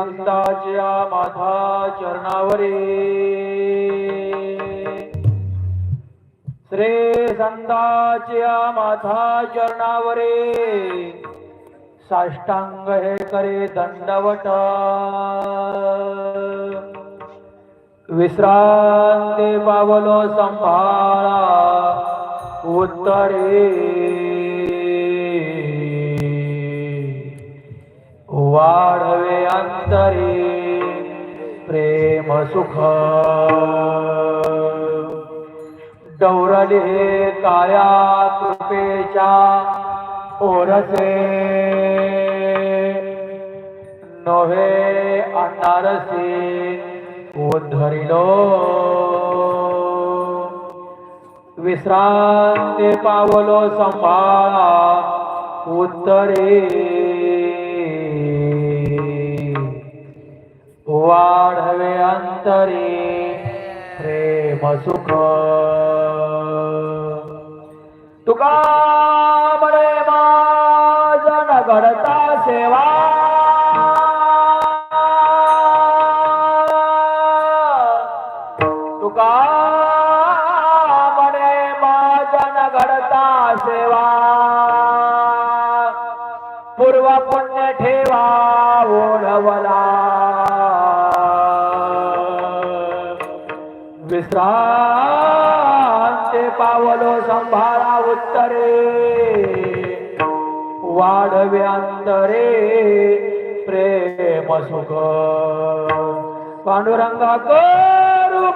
संताच्या माथा चरणावरी. श्री संताच्या माथा चरणावरी. साष्टांग हे करे दंडवट. विश्रांती पावलो संभाळा. उत्तरे वाढवे अंतरे प्रेम सुख. डौरले काया कृपेच्या ओरसे. नव्हे अनारसे उद्धरिलो. विश्रांती पावलो संभाळा उत्तरे अंतरी प्रेम सुख. तुका म्हणे माझन घडता सेवा. तुका म्हणे माझन घडता सेवा. पूर्व पुण्य ठेवा ओळवला विश्रांती पावलो संभाळा उत्तरे. वाढवे अंतरे प्रेम सुख. पांडुरंगा करू